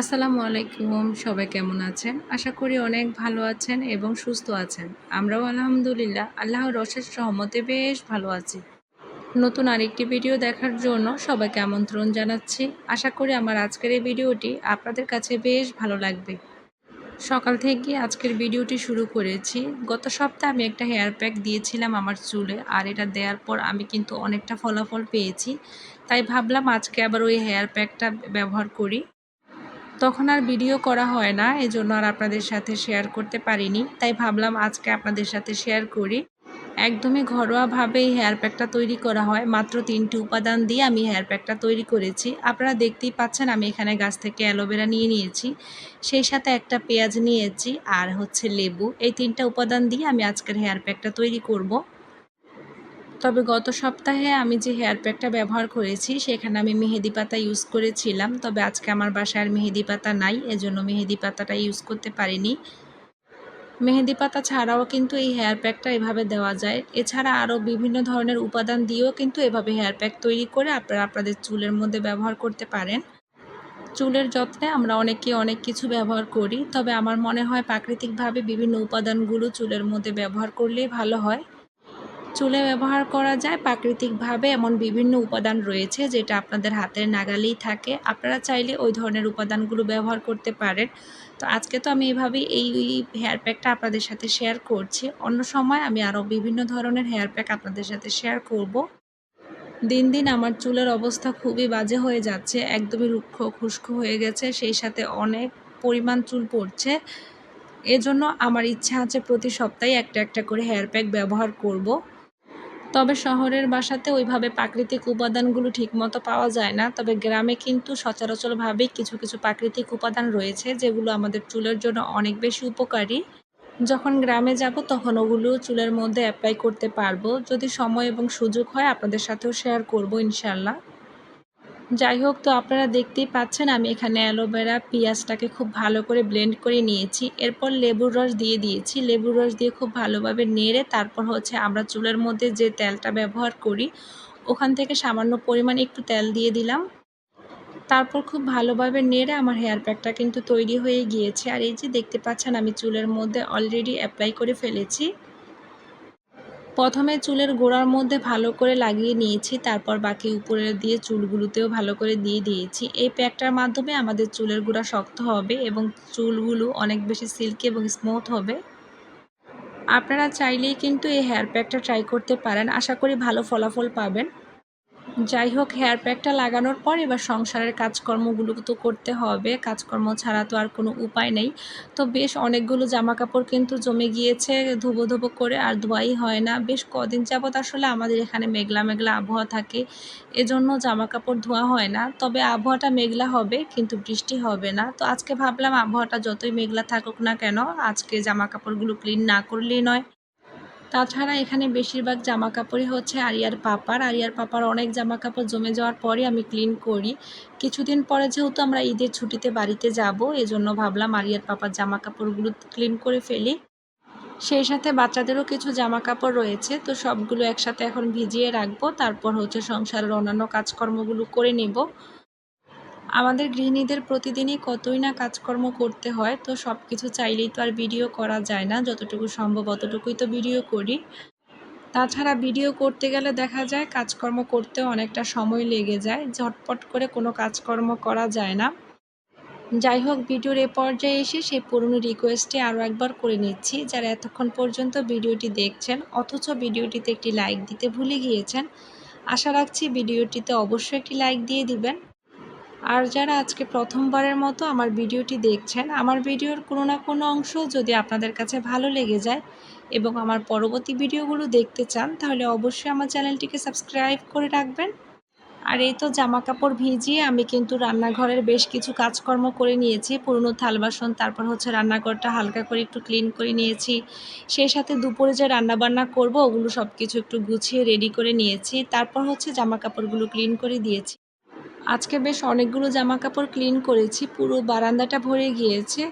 আসসালামু আলাইকুম, সবাই কেমন আছেন? আশা করি অনেক ভালো আছেন এবং সুস্থ আছেন। আমরাও আলহামদুলিল্লাহ আল্লাহর অশেষ রহমতে বেশ ভালো আছি। নতুন আরেকটি ভিডিও দেখার জন্য সবাইকে আমন্ত্রণ জানাচ্ছি। আশা করি আমার আজকের এই ভিডিওটি আপনাদের কাছে বেশ ভালো লাগবে। সকাল থেকে আজকের ভিডিওটি শুরু করেছি। গত সপ্তাহে আমি একটা হেয়ার প্যাক দিয়েছিলাম আমার চুলে, আর এটা দেওয়ার পর আমি কিন্তু অনেকটা ফলাফল পেয়েছি। তাই ভাবলাম আজকে আবার ওই হেয়ার প্যাকটা ব্যবহার করি। তখন আর ভিডিও করা হয় না, এজন্য আর আপনাদের সাথে শেয়ার করতে পারিনি। তাই ভাবলাম আজকে আপনাদের সাথে শেয়ার করি। একদমই ঘরোয়াভাবে এই হেয়ার প্যাকটা তৈরি করা হয়। মাত্র তিনটি উপাদান দিয়ে আমি হেয়ার প্যাকটা তৈরি করেছি। আপনারা দেখতেই পাচ্ছেন আমি এখানে গাছ থেকে অ্যালোভেরা নিয়ে নিয়েছি। সেই সাথে একটা পেঁয়াজ নিয়েছি আর হচ্ছে লেবু। এই তিনটা উপাদান দিয়ে আমি আজকের হেয়ার প্যাকটা তৈরি করব। তবে গত সপ্তাহে আমি যে হেয়ার প্যাকটা ব্যবহার করেছি, সেখানে আমি মেহেদি পাতা ইউজ করেছিলাম। তবে আজকে আমার বাসায় আর মেহেদি পাতা নাই, এজন্য মেহেদি পাতাটা ইউজ করতে পারিনি। মেহেদি পাতা ছাড়াও কিন্তু এই হেয়ার প্যাকটা এভাবে দেওয়া যায়। এছাড়া আরও বিভিন্ন ধরনের উপাদান দিয়েও কিন্তু এভাবে হেয়ার প্যাক তৈরি করে আপনারা আপনাদের চুলের মধ্যে ব্যবহার করতে পারেন। চুলের যত্নে আমরা অনেকে অনেক কিছু ব্যবহার করি, তবে আমার মনে হয় প্রাকৃতিকভাবে বিভিন্ন উপাদানগুলো চুলের মধ্যে ব্যবহার করলেই ভালো হয়। চুলে ব্যবহার করা যায়। প্রাকৃতিকভাবে এমন বিভিন্ন উপাদান রয়েছে যেটা আপনাদের হাতের নাগালেই থাকে। আপনারা চাইলে ওই ধরনের উপাদানগুলো ব্যবহার করতে পারেন। তো আজকে তো আমি এভাবেই এই হেয়ার প্যাকটা আপনাদের সাথে শেয়ার করছি। অন্য সময় আমি আরও বিভিন্ন ধরনের হেয়ার প্যাক আপনাদের সাথে শেয়ার করব। দিন দিন আমার চুলের অবস্থা খুবই বাজে হয়ে যাচ্ছে। একদমই রুক্ষ খুস্কো হয়ে গেছে। সেই সাথে অনেক পরিমাণ চুল পড়ছে। এজন্য আমার ইচ্ছা আছে প্রতি সপ্তাহে একটা একটা করে হেয়ার প্যাক ব্যবহার করব। তবে শহরের বাসাতে ওইভাবে প্রাকৃতিক উপাদানগুলো ঠিকমতো পাওয়া যায় না। তবে গ্রামে কিন্তু সচরাচরভাবেই কিছু কিছু প্রাকৃতিক উপাদান রয়েছে, যেগুলো আমাদের চুলের জন্য অনেক বেশি উপকারী। যখন গ্রামে যাব, তখন ওগুলো চুলের মধ্যে অ্যাপ্লাই করতে পারব। যদি সময় এবং সুযোগ হয়, আপনাদের সাথেও শেয়ার করব ইনশাল্লাহ যাই হোক, তো আপনারা দেখতেই পাচ্ছেন আমি এখানে অ্যালোভেরা পেঁয়াজটাকে খুব ভালো করে ব্লেন্ড করে নিয়েছি। এরপর লেবুর রস দিয়ে দিয়েছি। লেবুর রস দিয়ে খুব ভালোভাবে নেড়ে তারপর হচ্ছে আমরা চুলের মধ্যে যে তেলটা ব্যবহার করি, ওখান থেকে সামান্য পরিমাণ একটু তেল দিয়ে দিলাম। তারপর খুব ভালোভাবে নেড়ে আমার হেয়ার প্যাকটা কিন্তু তৈরি হয়ে গিয়েছে। আর এই যে দেখতে পাচ্ছেন আমি চুলের মধ্যে অলরেডি অ্যাপ্লাই করে ফেলেছি। প্রথমে চুলের গোড়ার মধ্যে ভালো করে লাগিয়ে নিয়েছি, তারপর বাকি উপরে দিয়ে চুলগুলোতেও ভালো করে দিয়ে দিয়েছি। এই প্যাকটার মাধ্যমে আমাদের চুলের গোড়া শক্ত হবে এবং চুলগুলো অনেক বেশি সিল্কি এবং স্মুথ হবে। আপনারা চাইলেই কিন্তু এই হেয়ার প্যাকটা ট্রাই করতে পারেন। আশা করি ভালো ফলাফল পাবেন। যাই হোক হেয়ার প্যাকটা লাগানোর পর এবার সংসারের কাজকর্মগুলো তো করতে হবে। কাজকর্ম ছাড়া তো আর কোনো উপায় নেই। তো বেশ অনেকগুলো জামা কাপড় কিন্তু জমে গিয়েছে ধুবো ধুবো করে, আর ধোয়াই হয় না। বেশ কদিন যাবৎ আসলে আমাদের এখানে মেঘলা মেঘলা আবহাওয়া থাকে, এজন্য জামা কাপড় ধোয়া হয় না। তবে আবহাওয়াটা মেঘলা হবে, কিন্তু বৃষ্টি হবে না। তো আজকে ভাবলাম আবহাওয়াটা যতই মেঘলা থাকুক না কেন, আজকে জামা কাপড়গুলো ক্লিন না করলেই নয়। তাছাড়া এখানে বেশিরভাগ জামা কাপড়ই হচ্ছে আরিয়ার পাপার। আরিয়ার পাপার অনেক জামা কাপড় জমে যাওয়ার পরে আমি ক্লিন করি। কিছুদিন পরে যেহেতু আমরা ঈদের ছুটিতে বাড়িতে যাব, এজন্য ভাবলাম আরিয়ার পাপার জামা কাপড়গুলো ক্লিন করে ফেলি। সেই সাথে বাচ্চাদেরও কিছু জামা কাপড় রয়েছে, তো সবগুলো একসাথে এখন ভিজিয়ে রাখব। তারপর হচ্ছে সংসারের অন্যান্য কাজকর্মগুলো করে নেব। আমাদের গৃহিণীদের প্রতিদিনই কতই না কাজকর্ম করতে হয়, তো সব কিছু চাইলেই তো আর ভিডিও করা যায় না। যতটুকু সম্ভব অতটুকুই তো ভিডিও করি। তাছাড়া ভিডিও করতে গেলে দেখা যায় কাজকর্ম করতেও অনেকটা সময় লেগে যায়, ঝটপট করে কোনো কাজকর্ম করা যায় না। যাই হোক ভিডিওর এ পর্যায়ে এসে সেই পুরনো রিকোয়েস্টে আরও একবার করে নিচ্ছি। যারা এতক্ষণ পর্যন্ত ভিডিওটি দেখছেন, অথচ ভিডিওটিতে একটি লাইক দিতে ভুলে গিয়েছেন, আশা রাখছি ভিডিওটিতে অবশ্যই একটি লাইক দিয়ে দিবেন। আর যারা আজকে প্রথমবারের মতো আমার ভিডিওটি দেখছেন, আমার ভিডিওর কোনো না কোনো অংশ যদি আপনাদের কাছে ভালো লেগে যায় এবং আমার পরবর্তী ভিডিওগুলো দেখতে চান, তাহলে অবশ্যই আমার চ্যানেলটিকে সাবস্ক্রাইব করে রাখবেন। আর এই তো জামা কাপড় ভিজিয়ে আমি কিন্তু রান্নাঘরের বেশ কিছু কাজকর্ম করে নিয়েছি। পুরনো থাল বাসন, তারপর হচ্ছে রান্নাঘরটা হালকা করে একটু ক্লিন করে নিয়েছি। সেই সাথে দুপুরে যে রান্নাবান্না করব, ওগুলো সব কিছু একটু গুছিয়ে রেডি করে নিয়েছি। তারপর হচ্ছে জামা কাপড়গুলো ক্লিন করে দিয়েছি। আজকে বেশ অনেকগুলো জামা কাপড় ক্লিন করেছি, পুরো বারান্দাটা ভরে গিয়েছে।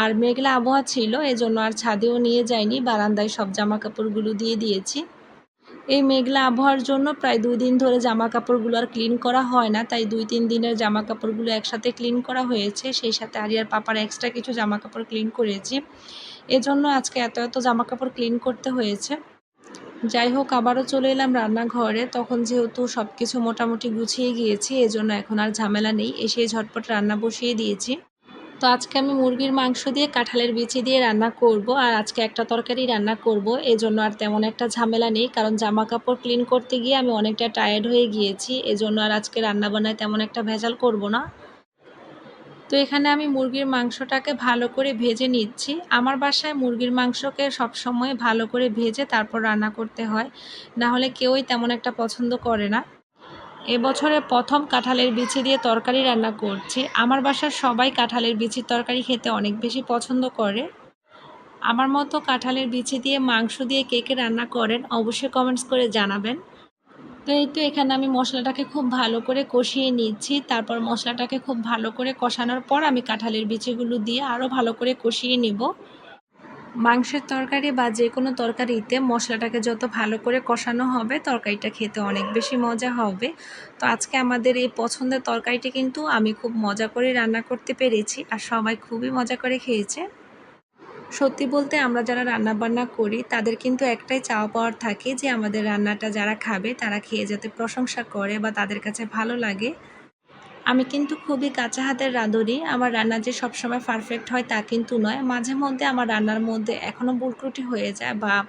আর মেঘলা আবহাওয়া ছিল, এজন্য আর ছাদেও নিয়ে যাইনি, বারান্দায় সব জামা কাপড়গুলো দিয়ে দিয়েছি। এই মেঘলা আবহাওয়ার জন্য প্রায় দুই দিন ধরে জামা কাপড়গুলো আর ক্লিন করা হয় না, তাই দুই তিন দিনের জামা কাপড়গুলো একসাথে ক্লিন করা হয়েছে, সেই সাথে আরিয়ার পাপার এক্সট্রা কিছু জামা কাপড় ক্লিন করেছি। এজন্য আজকে এত এত জামা কাপড় ক্লিন করতে হয়েছে। যাই হোক আবারও চলে এলাম রান্নাঘরে। তখন যেহেতু সব কিছু মোটামুটি গুছিয়ে গিয়েছি, এজন্য এখন আর ঝামেলা নেই। এসে ঝটপট রান্না বসিয়ে দিয়েছি। তো আজকে আমি মুরগির মাংস দিয়ে কাঁঠালের বিচি দিয়ে রান্না করব, আর আজকে একটা তরকারি রান্না করব। এজন্য আর তেমন একটা ঝামেলা নেই, কারণ জামা কাপড় ক্লিন করতে গিয়ে আমি অনেকটা টায়ার্ড হয়ে গিয়েছি। এজন্য আর আজকে রান্না বান্নায় তেমন একটা ভেজাল করব না। তো এখানে আমি মুরগির মাংসটাকে ভালো করে ভেজে নিচ্ছি। আমার বাসায় মুরগির মাংসকে সবসময় ভালো করে ভেজে তারপর রান্না করতে হয়। না হলে কেউই তেমন একটা পছন্দ করে না। এবছরে প্রথম কাঁঠালের বিচি দিয়ে তরকারি রান্না করছি। আমার বাসার সবাই কাঁঠালের বিচির তরকারি খেতে অনেক বেশি পছন্দ করে। আমার মতো কাঁঠালের বিচি দিয়ে মাংস দিয়ে কে কে রান্না করেন অবশ্যই কমেন্টস করে জানাবেন। তো এই তো এখানে আমি মশলাটাকে খুব ভালো করে কষিয়ে নিচ্ছি। তারপর মশলাটাকে খুব ভালো করে কষানোর পর আমি কাঁঠালের বিচিগুলো দিয়ে আরও ভালো করে কষিয়ে নিব। মাংসের তরকারি বা যে কোনো তরকারিতে মশলাটাকে যত ভালো করে কষানো হবে, তরকারিটা খেতে অনেক বেশি মজা হবে। তো আজকে আমাদের এই পছন্দের তরকারিটি কিন্তু আমি খুব মজা করে রান্না করতে পেরেছি আর সবাই খুবই মজা করে খেয়েছে। সত্যি বলতে আমরা যারা রান্না বান্না করি, তাদের কিন্তু একটাই চাওয়া পাওয়ার থাকে যে আমাদের রান্নাটা যারা খাবে, তারা খেয়ে যাতে প্রশংসা করে বা তাদের কাছে ভালো লাগে। আমি কিন্তু খুবই কাঁচা হাতের রাঁধুনি। আমার রান্না যে সবসময় পারফেক্ট হয় তা কিন্তু নয়। মাঝে মধ্যে আমার রান্নার মধ্যে এখনও বুলক্রুটি হয়ে যায় বা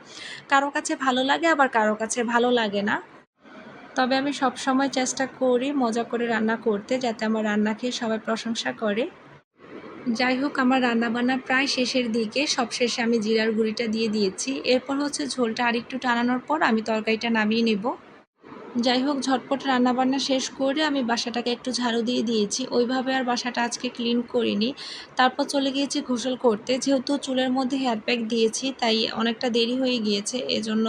কারও কাছে ভালো লাগে, আবার কারও কাছে ভালো লাগে না। তবে আমি সবসময় চেষ্টা করি মজা করে রান্না করতে, যাতে আমার রান্না খেয়ে সবাই প্রশংসা করে। যাই হোক আমার রান্নাবান্না প্রায় শেষের দিকে। সব শেষে আমি জিরার গুঁড়িটা দিয়ে দিয়েছি। এরপর হচ্ছে ঝোলটা আরেকটু টানানোর পর আমি তরকারিটা নামিয়ে নেব। যাই হোক ঝটপট রান্নাবান্না শেষ করে আমি বাসাটাকে একটু ঝাড়ু দিয়ে দিয়েছি। ওইভাবে আর বাসাটা আজকে ক্লিন করিনি। তারপর চলে গিয়েছি গোসল করতে। যেহেতু চুলের মধ্যে হেয়ার প্যাক দিয়েছি, তাই অনেকটা দেরি হয়ে গিয়েছে। এজন্য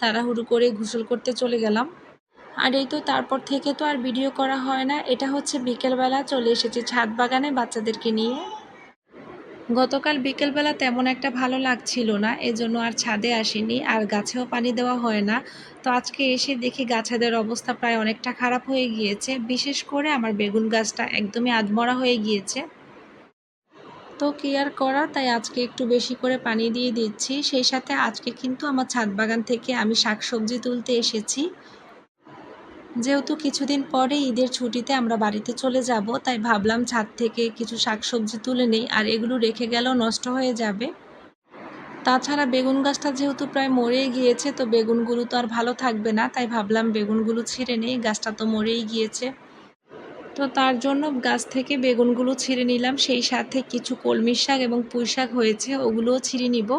তাড়াহুড়ো করে গোসল করতে চলে গেলাম। আর এই তো তারপর থেকে তো আর ভিডিও করা হয় না। এটা হচ্ছে বিকেলবেলা চলে এসেছি ছাদ বাগানে বাচ্চাদেরকে নিয়ে। গতকাল বিকেলবেলা তেমন একটা ভালো লাগছিল না, এজন্য আর ছাদে আসিনি, আর গাছেও পানি দেওয়া হয় না। তো আজকে এসে দেখি গাছেদের অবস্থা প্রায় অনেকটা খারাপ হয়ে গিয়েছে। বিশেষ করে আমার বেগুন গাছটা একদমই আধমরা হয়ে গিয়েছে। তো কি আর করা তাই আজকে একটু বেশি করে পানি দিয়ে দিচ্ছি। সেই সাথে আজকে কিন্তু আমার ছাদ বাগান থেকে আমি শাকসবজি তুলতে এসেছি। যেহেতু কিছুদিন পরে ঈদের ছুটিতে আমরা বাড়িতে চলে যাব, তাই ভাবলাম ছাদ থেকে কিছু শাকসবজি তুলে নেই আর এগুলো রেখে গেলেও নষ্ট হয়ে যাবে। তাছাড়া বেগুন গাছটা যেহেতু প্রায় মরেই গিয়েছে, তো বেগুনগুলো তো আর ভালো থাকবে না, তাই ভাবলাম বেগুনগুলো ছিঁড়ে নেই, গাছটা তো মরেই গিয়েছে। তো তার জন্য গাছ থেকে বেগুনগুলো ছিঁড়ে নিলাম, সেই সাথে কিছু কলমির শাক এবং পুঁই শাক হয়েছে, ওগুলোও ছিঁড়ে নিব।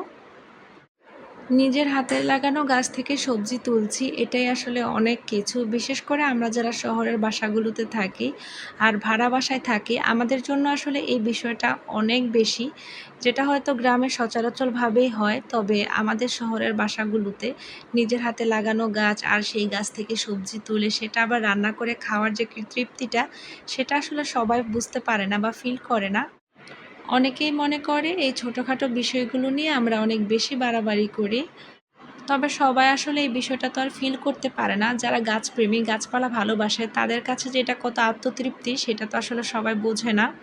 নিজের হাতের লাগানো গাছ থেকে সবজি তুলছি, এটাই আসলে অনেক কিছু। বিশেষ করে আমরা যারা শহরের বাসাগুলোতে থাকি আর ভাড়া বাসায় থাকি, আমাদের জন্য আসলে এই বিষয়টা অনেক বেশি, যেটা হয়তো গ্রামে সচরাচরভাবেই হয়। তবে আমাদের শহরের বাসাগুলোতে নিজের হাতে লাগানো গাছ আর সেই গাছ থেকে সবজি তুলে, সেটা আবার রান্না করে খাওয়ার যে তৃপ্তিটা, সেটা আসলে সবাই বুঝতে পারে না বা ফিল করে না। অনেকেই মনে করে এই ছোটোখাটো বিষয়গুলো নিয়ে আমরা অনেক বেশি বাড়াবাড়ি করি। তবে সবাই আসলে এই বিষয়টা তো আর ফিল করতে পারে না। যারা গাছপ্রেমী, গাছপালা ভালোবাসে, তাদের কাছে যেটা কত আত্মতৃপ্তি, সেটা তো আসলে সবাই বোঝে না।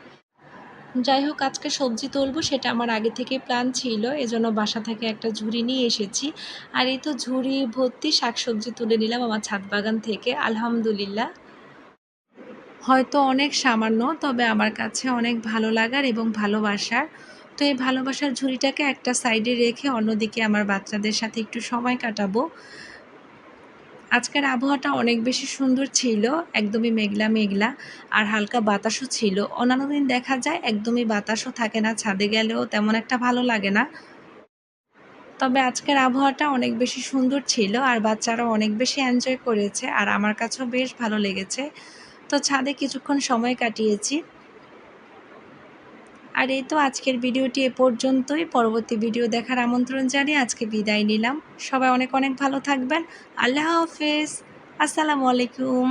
যাই হোক, আজকে সবজি তুলবো সেটা আমার আগে থেকে প্ল্যান ছিল। এজন্য বাসা থেকে একটা ঝুড়ি নিয়ে এসেছি। আর এই তো ঝুড়ি ভর্তি শাকসবজি তুলে নিলাম আমার ছাদ বাগান থেকে, আলহামদুলিল্লাহ। হয়তো অনেক সামান্য, তবে আমার কাছে অনেক ভালো লাগার এবং ভালোবাসার। তো এই ভালোবাসার ঝুড়িটাকে একটা সাইডে রেখে অন্যদিকে আমার বাচ্চাদের সাথে একটু সময় কাটাবো। আজকের আবহাওয়াটা অনেক বেশি সুন্দর ছিল, একদমই মেঘলা মেঘলা, আর হালকা বাতাসও ছিল। অন্যান্য দিন দেখা যায় একদমই বাতাসও থাকে না, ছাদে গেলেও তেমন একটা ভালো লাগে না। তবে আজকের আবহাওয়াটা অনেক বেশি সুন্দর ছিল, আর বাচ্চারা অনেক বেশি এনজয় করেছে, আর আমার কাছেও বেশ ভালো লেগেছে। তো ছাদে কিছুক্ষণ সময় কাটিয়েছি। আর এই তো আজকের ভিডিওটি এ পর্যন্তই। পরবর্তী ভিডিও দেখার আমন্ত্রণ জানিয়ে আজকে বিদায় নিলাম। সবাই অনেক অনেক ভালো থাকবেন। আল্লাহ হাফেজ। আসসালামু আলাইকুম।